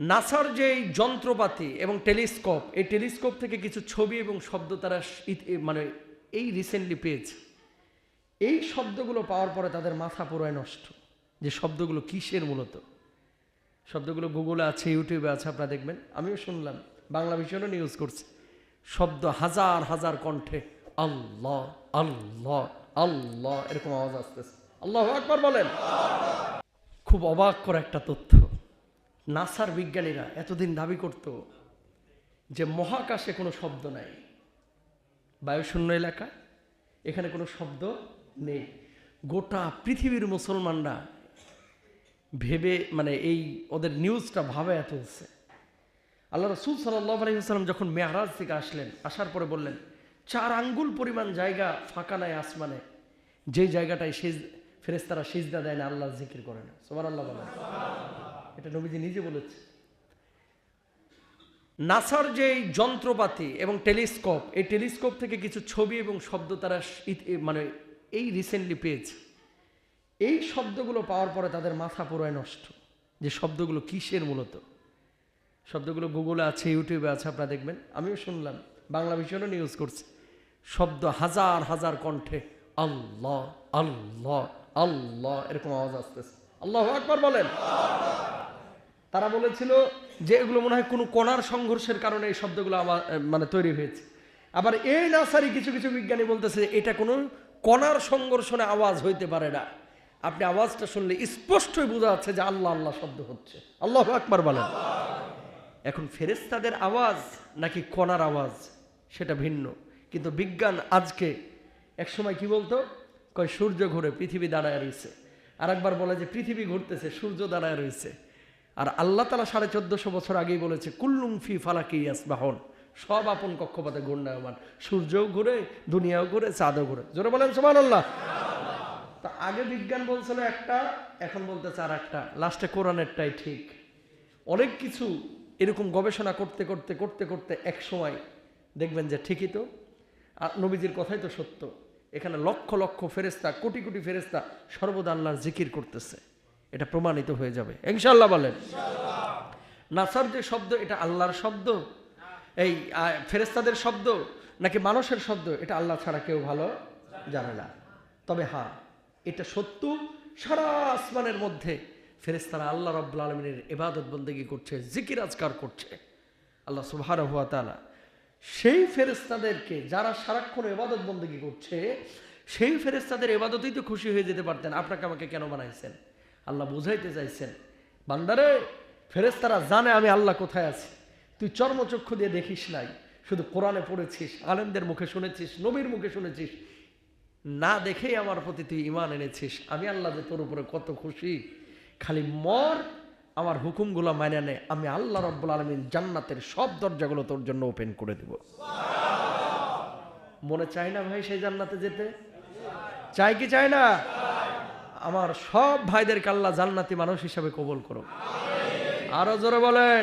নাসার যে যন্ত্রপাতি এবং টেলিস্কোপ, এই টেলিস্কোপ থেকে কিছু ছবি এবং শব্দ তারা মানে এই রিসেন্টলি পেয়েছে। এই শব্দগুলো পাওয়ার পরে তাদের মাথা পুরোয় নষ্ট। যে শব্দগুলো কিসের মূলত? শব্দগুলো গুগলে আছে, ইউটিউবে আছে, আপনারা দেখবেন। আমিও শুনলাম, বাংলা ভীষণও নিউজ করছে। শব্দ হাজার হাজার কণ্ঠে, আল্লাহ আল্লাহ আল্লাহ, এরকম আওয়াজ আসতেছে। আল্লাহ একবার বলেন। খুব অবাক করা একটা তথ্য। নাসার বিজ্ঞানীরা এতদিন দাবি করত যে মহাকাশে কোনো শব্দ নাই। বায়ুশূন্য এলাকা, এখানে কোনো শব্দ নেই। গোটা পৃথিবীর মুসলমানরা ভেবে মানে এই ওদের নিউজটা ভাবে তুলছে আল্লাহ রসুল সাল্লাহ আলহিহাস্লাম যখন মেহরাজ থেকে আসলেন, আসার পরে বললেন, চার আঙ্গুল পরিমাণ জায়গা ফাঁকা নাই আসমানে। যেই জায়গাটায় সেজ ফেরেস্তারা সিজদা দেয় না, আল্লাহ জিকির করে না। সোমান আল্লাহ বলেন। এটা নবীজি নিজে বলেছে। নাসার যে যন্ত্রপাতি এবং টেলিস্কোপ, এই টেলিস্কোপ থেকে কিছু ছবি এবং শব্দ তারা মানে এই রিসেন্টলি পেয়েছে। এই শব্দগুলো পাওয়ার পরে তাদের মাথা পুরোয় নষ্ট। যে শব্দগুলো কিসের মূলত? শব্দগুলো গুগলে আছে, ইউটিউবে আছে, আপনারা দেখবেন। আমিও শুনলাম, বাংলা ভীষণও নিউজ করছে। শব্দ হাজার হাজার কণ্ঠে, আল্লাহ আল্লাহ আল্লাহ, এরকম আওয়াজ আসতেছে। আল্লাহ একবার বলেন। তারা বলেছিল যে এগুলো মনে হয় কোনো কণার সংঘর্ষের কারণে এই শব্দগুলো আমার মানে তৈরি হয়েছে। আবার এই নাসারি কিছু কিছু বিজ্ঞানী বলতেছে এটা কোনো কণার সংঘর্ষণে আওয়াজ হইতে পারে না। আপনি আওয়াজটা শুনলে স্পষ্টই বোঝা যাচ্ছে যে আল্লাহ আল্লাহ শব্দ হচ্ছে। আল্লাহ আকবার বলেন। এখন ফেরেস্তাদের আওয়াজ নাকি কণার আওয়াজ, সেটা ভিন্ন। কিন্তু বিজ্ঞান আজকে একসময় কি বলতো? কয়, সূর্য ঘুরে পৃথিবী দাঁড়ায় রয়েছে আর একবার বলে যে পৃথিবী ঘুরতেছে, সূর্য দাঁড়ায় রয়েছে আর আল্লাহ তালা সাড়ে চোদ্দশো বছর আগেই বলেছে, কুল্লুম ফি ফালাকি ইয়াসবাহন। সব আপন কক্ষপথে ঘূর্ণায়মান। সূর্যও ঘুরে, দুনিয়াও ঘুরে, চাঁদও ঘুরে। জোরে বলেন সমান আল্লাহ তা আগে বিজ্ঞান বলছিল একটা, এখন বলতেছে আর একটা। লাস্টে কোরআনেরটাই ঠিক। অনেক কিছু এরকম গবেষণা করতে করতে করতে করতে এক সময় দেখবেন যে ঠিকই তো। আর নবীজির কথাই তো সত্য। এখানে লক্ষ লক্ষ ফেরেস্তা কোটি কোটি ফেরেস্তা সর্বদা আল্লাহর জিকির করতেছে। এটা প্রমাণিত হয়ে যাবে। ইনশাল্লাহ বলেন। নাসার যে শব্দ, এটা আল্লাহর শব্দ? এই ফেরেস্তাদের শব্দ নাকি মানুষের শব্দ? এটা আল্লাহ ছাড়া কেউ ভালো জানে না। তবে হ্যাঁ এটা সত্য। সারা আসমানের মধ্যে ফেরেস্তারা আল্লাহ রব্বুল আলমিনের এবাদত বন্দেগী করছে, জিকির আজকার করছে। আল্লাহ সুবাহার হুয়া তালা সেই ফেরেস্তাদেরকে যারা সারাক্ষণ এবাদত বন্দেগী করছে, সেই ফেরেস্তাদের এবাদতেই তো খুশি হয়ে যেতে পারতেন। আপনাকে আমাকে কেন বানাইছেন? আল্লাহ বুঝাইতে চাইছেন, বান্দারে ফেরেস্তারা জানে আমি আল্লাহ কোথায় আছি। তুই চর্মচক্ষু দিয়ে দেখিস নাই, শুধু কোরআনে পড়েছিস, আলেমদের মুখে শুনেছিস, নবীর মুখে শুনেছিস। না দেখেই আমার প্রতি তুই ইমান এনেছিস। আমি আল্লাহ যে তোর উপরে কত খুশি, খালি মর, আমার হুকুমগুলো মানে নে। আমি আল্লাহ রব্বুল আলমিন জান্নাতের সব দরজাগুলো তোর জন্য ওপেন করে দেব। মনে চাই না ভাই সেই জান্নাতে যেতে? চাই কি চায় না? আমার সব ভাইদেরকে আল্লাহ জান্নাতি মানুষ হিসাবে কবল করো আরও জোরে বলেন।